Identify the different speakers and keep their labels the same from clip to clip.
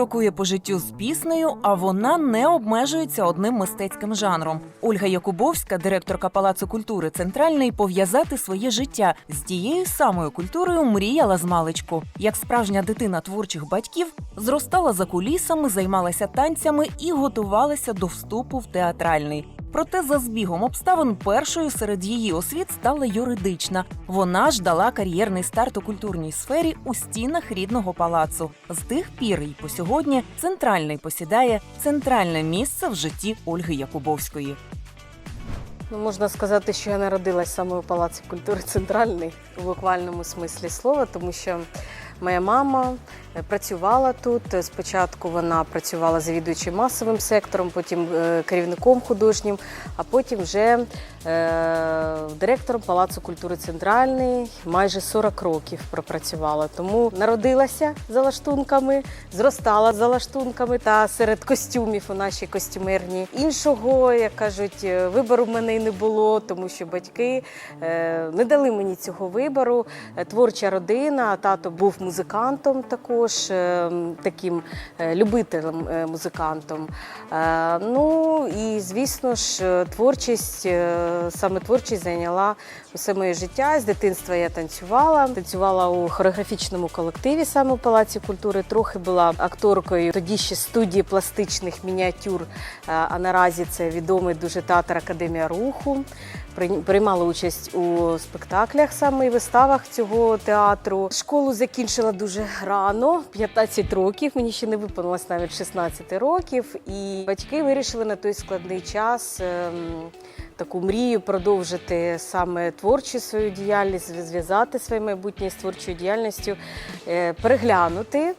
Speaker 1: крокує по життю з піснею, а вона не обмежується одним мистецьким жанром. Ольга Якубовська, директорка Палацу культури Центральний, пов'язати своє життя з тією самою культурою мріяла з маличку. Як справжня дитина творчих батьків, зростала за кулісами, займалася танцями і готувалася до вступу в театральний. Проте за збігом обставин першою серед її освіт стала юридична. Вона ж дала кар'єрний старт у культурній сфері у стінах рідного палацу. З тих пір і по сьогодні центральний посідає центральне місце в житті Ольги Якубовської.
Speaker 2: Ну, можна сказати, що я народилась саме у Палаці культури Центральний у буквальному смислі слова, тому що моя мама працювала тут. Спочатку вона працювала завідуючим масовим сектором, потім е, керівником художнім, а потім вже е, директором Палацу культури Центральний. Майже 40 років пропрацювала. Тому народилася за лаштунками, зростала за лаштунками та серед костюмів у нашій костюмерні. Іншого, як кажуть, е, вибору в мене і не було, тому що батьки е, не дали мені цього вибору. Е, Творча родина, тато був музикантом також, е, м, таким е, любителем е, музикантом. Е, Ну і звісно ж, творчість, саме творчість зайняла усе моє життя. З дитинства я танцювала. Танцювала у хореографічному колективі саме у Палаці культури. Трохи була акторкою тоді ще студії пластичних мініатюр. А наразі це відомий дуже театр Академія руху. Прийм- Приймала участь у спектаклях саме і виставах цього театру. Школу закінчила дуже рано, 15 років. Мені ще не виповнилось навіть 16 років. І батьки вирішили на той складний час. Таку мрію продовжити саме творчу свою діяльність, зв'язати своє майбутнє з творчою діяльністю, е, переглянути,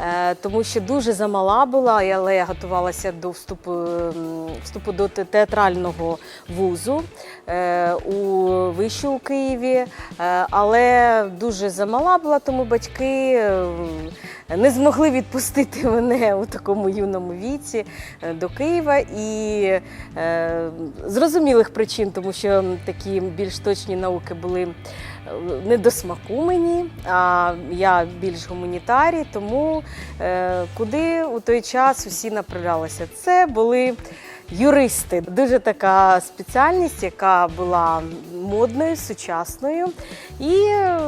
Speaker 2: е, тому що дуже замала була, але я готувалася до вступу, ем, вступу до театрального вузу е, у вищу у Києві, але дуже замала була, тому батьки ем, не змогли відпустити мене у такому юному віці до Києва. І е, зрозумілих причин, тому що такі більш точні науки були е, не до смаку мені, а я більш гуманітарій, тому е, куди у той час усі направлялися. Це були юристи. Дуже така спеціальність, яка була модною, сучасною. І е,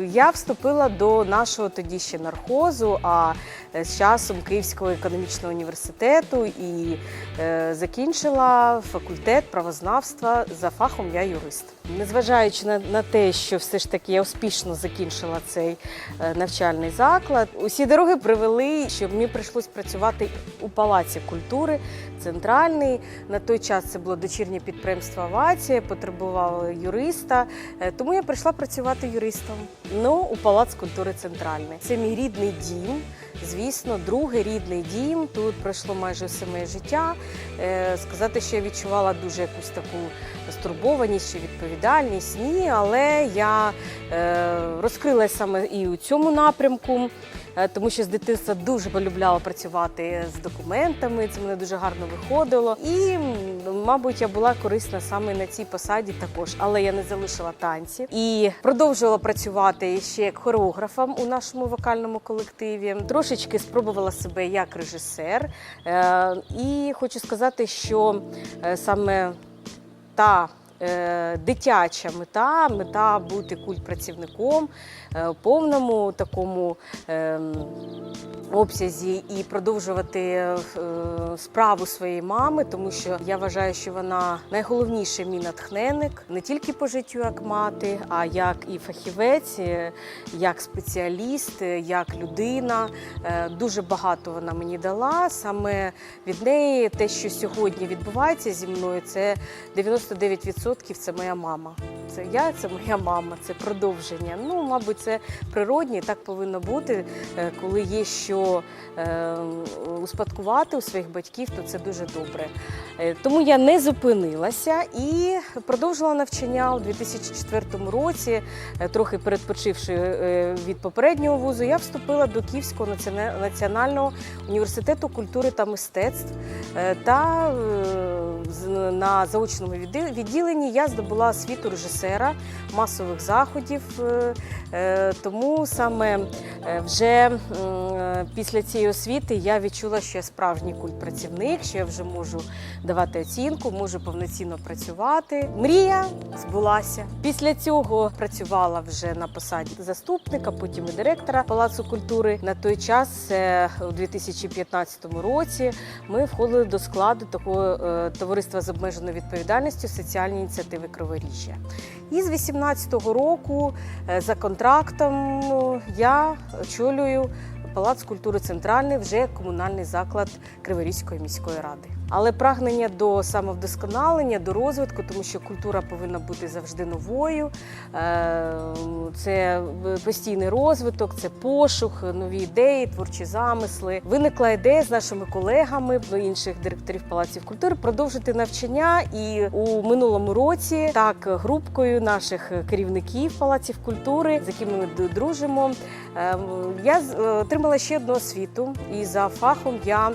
Speaker 2: я вступила до нашого тоді ще нархозу, а е, з часом Київського економічного університету і е, закінчила факультет правознавства за фахом я юрист. Незважаючи на, на те, що все ж таки я успішно закінчила цей е, навчальний заклад, усі дороги привели, що мені прийшлось працювати у палаці культури центральний. На той час це було дочірнє підприємство Авація, потребувало юриста. Тому я прийшла працювати юристом. Ну, у Палац культури центральний. Це мій рідний дім. Звісно, другий рідний дім. Тут пройшло майже все моє життя. Е, Сказати, що я відчувала дуже якусь таку стурбованість чи відповідальність. Ні, але я е, розкрилася саме і у цьому напрямку. Е, Тому що з дитинства дуже полюбляла працювати з документами, це мене дуже гарно виходило. І, мабуть, я була корисна саме на цій посаді також. Але я не залишила танці і продовжувала працювати ще як хореографом у нашому вокальному колективі. Трошечки спробувала себе як режисер. Е, І хочу сказати, що е, саме та дитяча мета, мета бути культпрацівником е, повному такому е, обсязі і продовжувати е, справу своєї мами, тому що я вважаю, що вона найголовніший мій натхненник не тільки по життю як мати, а як і фахівець, е, як спеціаліст, е, як людина. Е, Дуже багато вона мені дала. Саме від неї те, що сьогодні відбувається зі мною, це 99% це моя мама. Це я, це моя мама, це продовження. Ну, мабуть, це природні, так повинно бути. Е, Коли є що е, успадкувати у своїх батьків, то це дуже добре. Е, Тому я не зупинилася і продовжила навчання у 2004 році, трохи передпочивши від попереднього вузу, я вступила до Київського національного університету культури та мистецтв. Та на заочному відділенні я здобула освіту режисера. Режисера масових заходів. Е, е, Тому саме е, вже після цієї освіти я відчула, що я справжній культпрацівник, що я вже можу давати оцінку, можу повноцінно працювати. Мрія збулася. Після цього працювала вже на посаді заступника, потім і директора Палацу культури. На той час, у 2015 році, ми входили до складу такого товариства з обмеженою відповідальністю соціальні ініціативи Криворіжжя. І з 18-го року е, за контрактом ну, я очолюю Палац культури центральний, вже комунальний заклад Криворізької міської ради. Але прагнення до самовдосконалення, до розвитку, тому що культура повинна бути завжди новою. Е, Це постійний розвиток, це пошук, нові ідеї, творчі замисли. Виникла ідея з нашими колегами інших директорів палаців культури продовжити навчання. І у минулому році так групкою наших керівників палаців культури, з якими ми дружимо, е, я отримала ще одну освіту. І за фахом я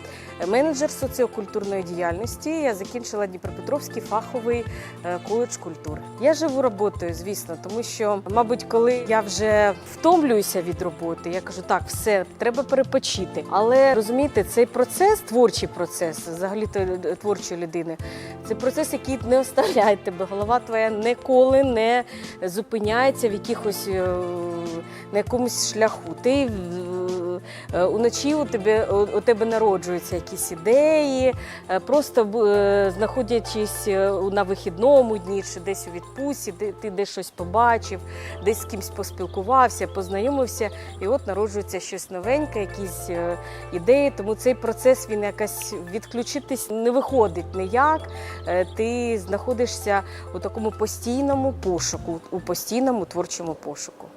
Speaker 2: менеджер соціокультурної діяльності. Я закінчила Дніпропетровський фаховий е, коледж культури. Я живу роботою, звісно, тому що, мабуть, коли я вже втомлююся від роботи, я кажу, так, все, треба перепочити. Але розумієте, цей процес, творчий процес, взагалі то творчої людини, це процес, який не оставляє тебе. Голова твоя ніколи не зупиняється в якихось е, на якомусь шляху. Ти е, е, уночі у тебе у, тебе народжуються якісь ідеї, е, просто е, знаходячись е, на вихідному дні чи десь у відпустці, ти, десь щось побачив, десь з кимось поспілкувався, познайомився, і от народжується щось новеньке, якісь е, ідеї. Тому цей процес він якось відключитись не виходить ніяк. Е, Ти знаходишся у такому постійному пошуку, у постійному творчому пошуку.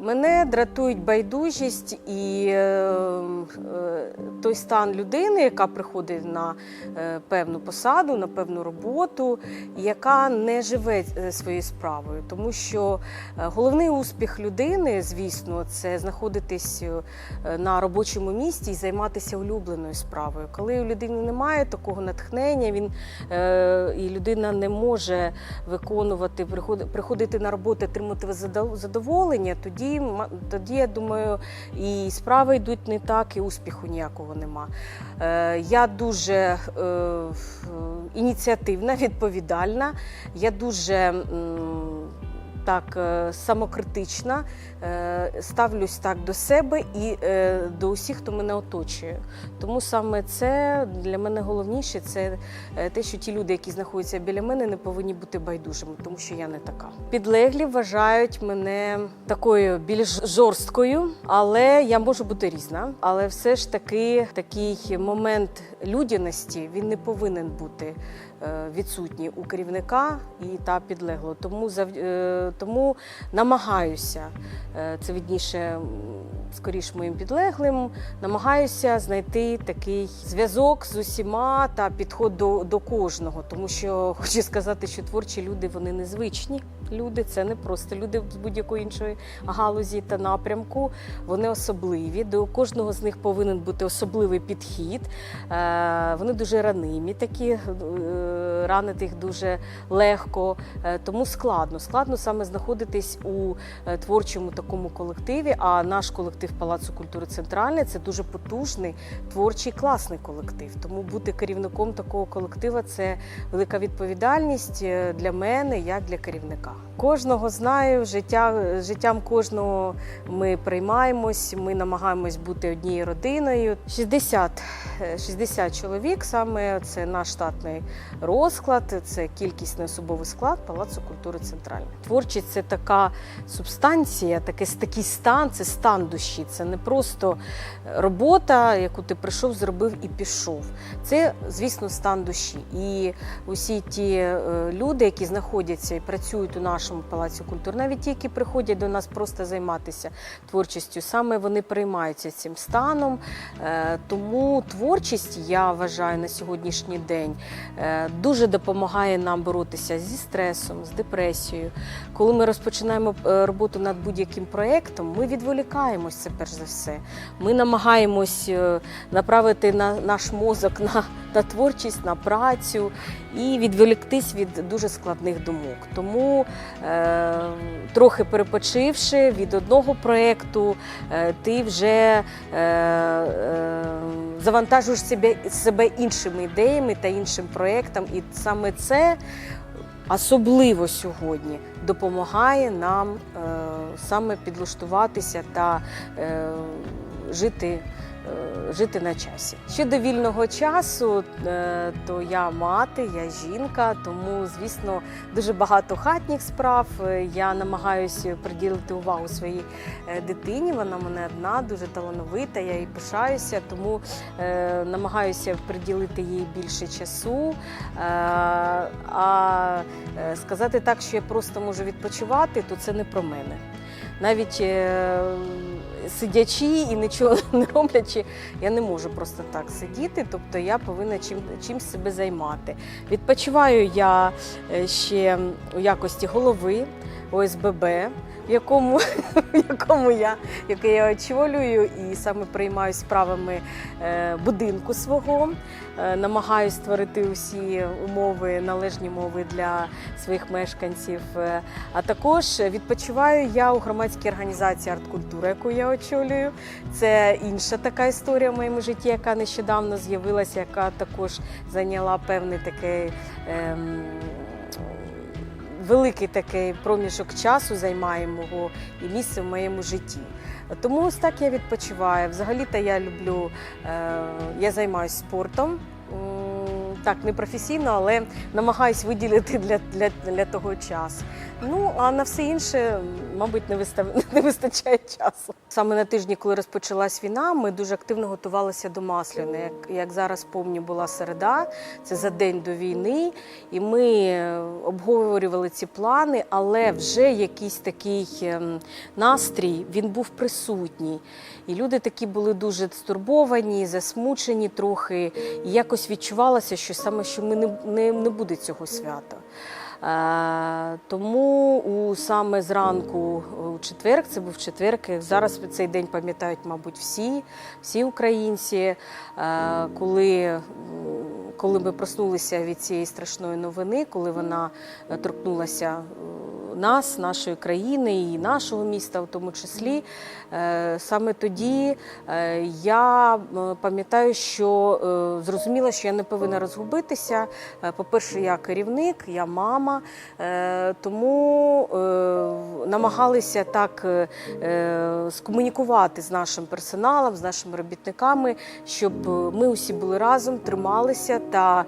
Speaker 2: Мене дратують байдужість і е, е, той стан людини, яка приходить на е, певну посаду, на певну роботу, яка не живе е, своєю справою. Тому що е, головний успіх людини, звісно, це знаходитись на робочому місці і займатися улюбленою справою. Коли у людини немає такого натхнення, він е, і людина не може виконувати, приходити на роботу, отримати задоволення, тоді, тоді я думаю, і справи йдуть не так, і успіху ніякого нема. Е, Я дуже е, ініціативна, відповідальна, я дуже. Так, е, самокритична, е, ставлюсь так до себе і е, до усіх, хто мене оточує. Тому саме це для мене головніше це те, що ті люди, які знаходяться біля мене, не повинні бути байдужими, тому що я не така. Підлеглі вважають мене такою більш жорсткою, але я можу бути різна. Але все ж таки такий момент людяності він не повинен бути е, відсутній у керівника і та підлегло. Тому е, тому намагаюся е, це відніше скоріш моїм підлеглим. Намагаюся знайти такий зв'язок з усіма та підход до, до кожного, тому що хочу сказати, що творчі люди вони незвичні. Люди це не просто люди з будь-якої іншої галузі та напрямку. Вони особливі. До кожного з них повинен бути особливий підхід. Е, Вони дуже ранимі, такі е, ранити їх дуже легко, Е, тому складно. Складно саме знаходитись у творчому такому колективі. А наш колектив Палацу культури Центральний це дуже потужний, творчий, класний колектив. Тому бути керівником такого колектива це велика відповідальність для мене, як для керівника. Кожного знаю, життя, життям кожного ми приймаємось, ми намагаємось бути однією родиною. 60, е, 60 чоловік саме це наш штатний розклад, це кількісний особовий склад Палацу культури Центральний. Творчість це така субстанція, таке, такий стан, це стан душі. Це не просто робота, яку ти прийшов, зробив і пішов. Це, звісно, стан душі. І усі ті е, люди, які знаходяться і працюють у нашому палаці культури, навіть ті, які приходять до нас просто займатися творчістю, саме вони приймаються цим станом. Е, Тому творчість, я вважаю, на сьогоднішній день е, дуже допомагає нам боротися зі стресом, з депресією. Коли ми розпочинаємо е, роботу над будь-яким проєктом, ми відволікаємось це перш за все. Ми намагаємось направити на наш мозок на, на творчість, на працю і відволіктись від дуже складних думок. Тому, трохи перепочивши від одного проєкту, е, ти вже е, е, завантажуєш себе, себе іншими ідеями та іншим проєктом. І саме це особливо сьогодні допомагає нам е, саме підлаштуватися та е, жити. Е, Жити на часі щодо вільного часу, е, то я мати, я жінка, тому звісно дуже багато хатніх справ. Е, Я намагаюся приділити увагу своїй дитині. Вона мене одна, дуже талановита. Я їй пишаюся, тому намагаюся приділити їй більше часу. А сказати так, що я просто можу відпочивати, то це не про мене. Навіть сидячи і нічого не роблячи, я не можу просто так сидіти, тобто я повинна чим, чимсь себе займати. Відпочиваю я е, ще у якості голови ОСББ, в якому, в якому я, яке я очолюю і саме приймаю справами е, будинку свого. Е, Намагаюсь створити усі умови, належні умови для своїх мешканців. Е, А також відпочиваю я у громадській організації арт-культура, яку я очолюю. Це інша така історія в моєму житті, яка нещодавно з'явилася, яка також зайняла певний такий. Ем, Великий такий проміжок часу займає мого і місце в моєму житті. Тому ось так я відпочиваю. Взагалі-то я люблю, е, я займаюся спортом. Так, не професійно, але намагаюсь виділити для, для, для того час. Ну а на все інше, мабуть, не, вистав... не вистачає часу. Саме на тижні, коли розпочалась війна, ми дуже активно готувалися до Масляни. Як, як зараз помню, була середа, це за день до війни, і ми е, обговорювали ці плани, але вже якийсь такий ем, настрій він був присутній. І люди такі були дуже стурбовані, засмучені трохи. І якось відчувалося, що саме що ми не, не, не буде цього свята. Е, тому у саме зранку у четвер, це був четвер, зараз цей день пам'ятають, мабуть, всі, всі українці, е, коли, коли ми проснулися від цієї страшної новини, коли вона е, торкнулася нас, нашої країни і нашого міста, в тому числі. Е, Саме тоді е, я е, пам'ятаю, що зрозуміла, що я не повинна розгубитися. По-перше, я керівник, я мама, тому намагалися так скомунікувати з нашим персоналом, з нашими робітниками, щоб ми усі були разом, трималися та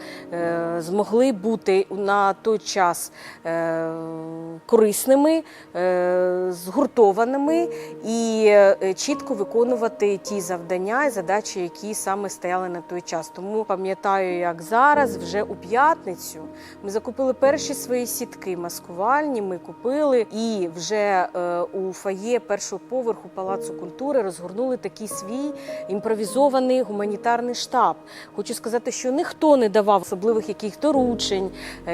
Speaker 2: змогли бути на той час корисними, е, згуртованими і е, чітко виконувати ті завдання і задачі, які саме стояли на той час. Тому пам'ятаю, як зараз, вже у п'ятницю, ми закупили перші свої сітки маскувальні. Ми купили і вже е, у фоє першого поверху Палацу культури розгорнули такий свій імпровізований гуманітарний штаб. Хочу сказати, що ніхто не давав особливих яких доручень,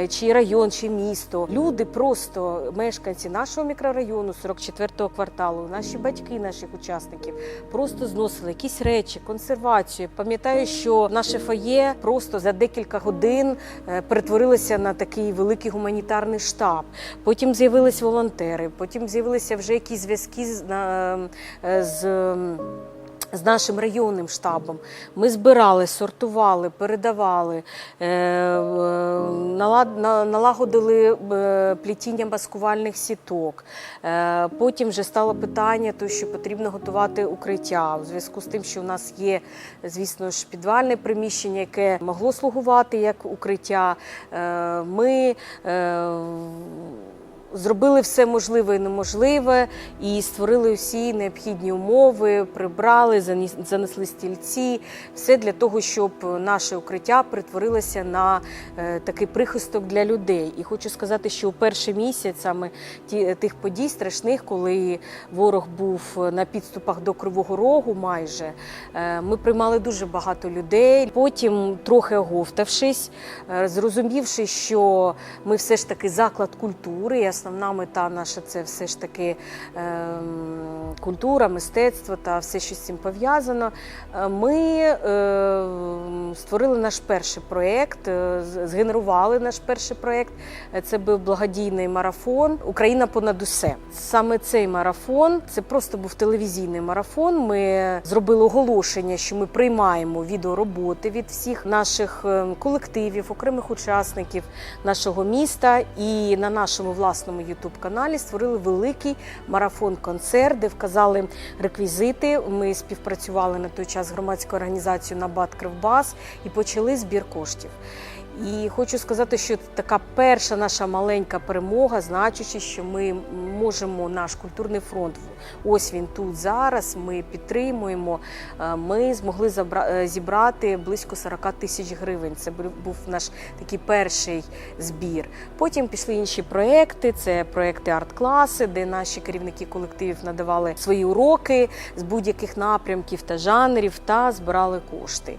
Speaker 2: чи район, чи місто. Люди просто мешканці нашого мікрорайону, 44-го кварталу, наші батьки наших учасників просто зносили якісь речі, консервацію. Пам'ятаю, що наше фоє просто за декілька годин е, перетворилося на такий великий гуманітарний штаб. Потім з'явились волонтери, потім з'явилися вже якісь зв'язки з, на- е, з. З нашим районним штабом ми збирали, сортували, передавали, е, е, налагодили е, плетіння маскувальних сіток. Потім вже стало питання, то, що потрібно готувати укриття у зв'язку з тим, що у нас є, звісно ж, підвальне приміщення, яке могло слугувати як укриття. Ми зробили все можливе і неможливе і створили всі необхідні умови, прибрали, занесли стільці, все для того, щоб наше укриття перетворилося на е, такий прихисток для людей. І хочу сказати, що у перший місяць саме тих подій страшних, коли ворог був на підступах до Кривого Рогу, майже е, ми приймали дуже багато людей. Потім, трохи оговтавшись, е, зрозумівши, що ми все ж таки заклад культури, основна мета наша це все ж таки ем, культура, мистецтво та все, що з цим пов'язано. Е, Ми е, створили наш перший проєкт, е, згенерували наш перший проєкт. Е, Це був благодійний марафон Україна понад усе. Саме цей марафон це просто був телевізійний марафон. Ми зробили оголошення, що ми приймаємо відеороботи від всіх наших е, колективів, окремих учасників нашого міста. І на нашому власному ютуб-каналі створили великий марафон-концерт, де вказали реквізити. Ми співпрацювали на той час з громадською організацією Набат Кривбас і почали збір коштів. І хочу сказати, що така перша наша маленька перемога, значучи, що ми можемо наш культурний фронт. Ось він тут зараз. Ми підтримуємо. Е, Ми змогли е, зібрати близько 40 тисяч гривень. Це був наш такий перший збір. Потім пішли інші проекти. Це проекти арт-класи, де наші керівники колективів надавали свої уроки з будь-яких напрямків та жанрів та збирали кошти.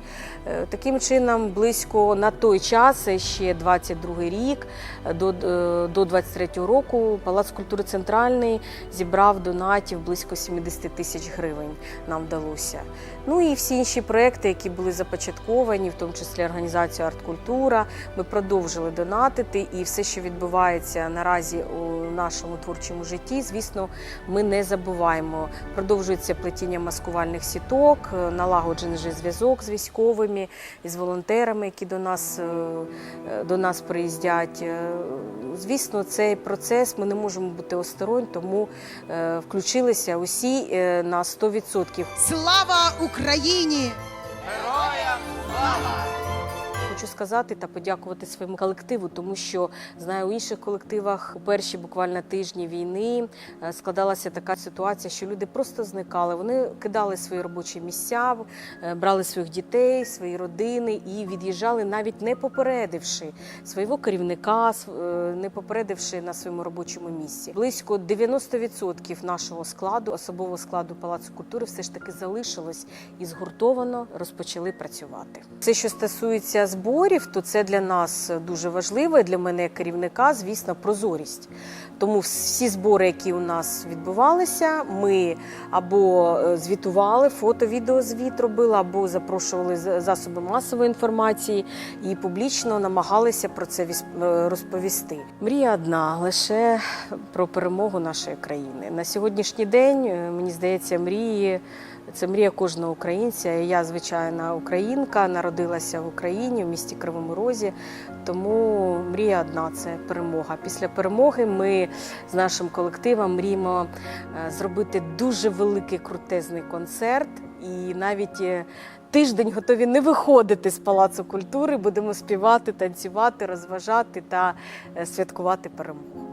Speaker 2: Е, Таким чином, близько на той час, це ще 22 рік, до, е, до 23 року Палац культури Центральний зібрав донатів близько 70 тисяч гривень. Нам вдалося. Ну і всі інші проекти, які були започатковані, в тому числі організація Арткультура. Ми продовжили донатити, і все, що відбувається наразі у нашому творчому житті, звісно, ми не забуваємо. Продовжується плетіння маскувальних сіток, е, налагоджений же зв'язок з військовими, з волонтерами, які до нас, е, до нас приїздять. Е, Звісно, цей процес ми не можемо бути осторонь, тому е, включилися усі е, на 100%.
Speaker 3: Слава Україні!
Speaker 2: Хочу сказати та подякувати своєму колективу, тому що знаю у інших колективах у перші буквально тижні війни е, складалася така ситуація, що люди просто зникали. Вони кидали свої робочі місця, е, брали своїх дітей, свої родини і від'їжджали, навіть не попередивши свого керівника, е, не попередивши на своєму робочому місці. Близько 90% нашого складу, особового складу Палацу культури, все ж таки залишилось і згуртовано розпочали працювати. Все, що стосується зборів, то це для нас дуже важливо. і Для мене як керівника, звісно, прозорість. Тому всі збори, які у нас відбувалися, ми або е, звітували, фото-відеозвіт робили, або запрошували засоби масової інформації і публічно намагалися про це е, розповісти. Мрія одна лише про перемогу нашої країни. На сьогоднішній день е, мені здається, мрії. Це мрія кожного українця. Я звичайна українка, народилася в Україні в місті Кривому Розі. Тому мрія одна це перемога. Після перемоги ми з нашим колективом мріємо е, зробити дуже великий крутезний концерт. І навіть е, тиждень готові не виходити з палацу культури. Будемо співати, танцювати, розважати та е, святкувати перемогу.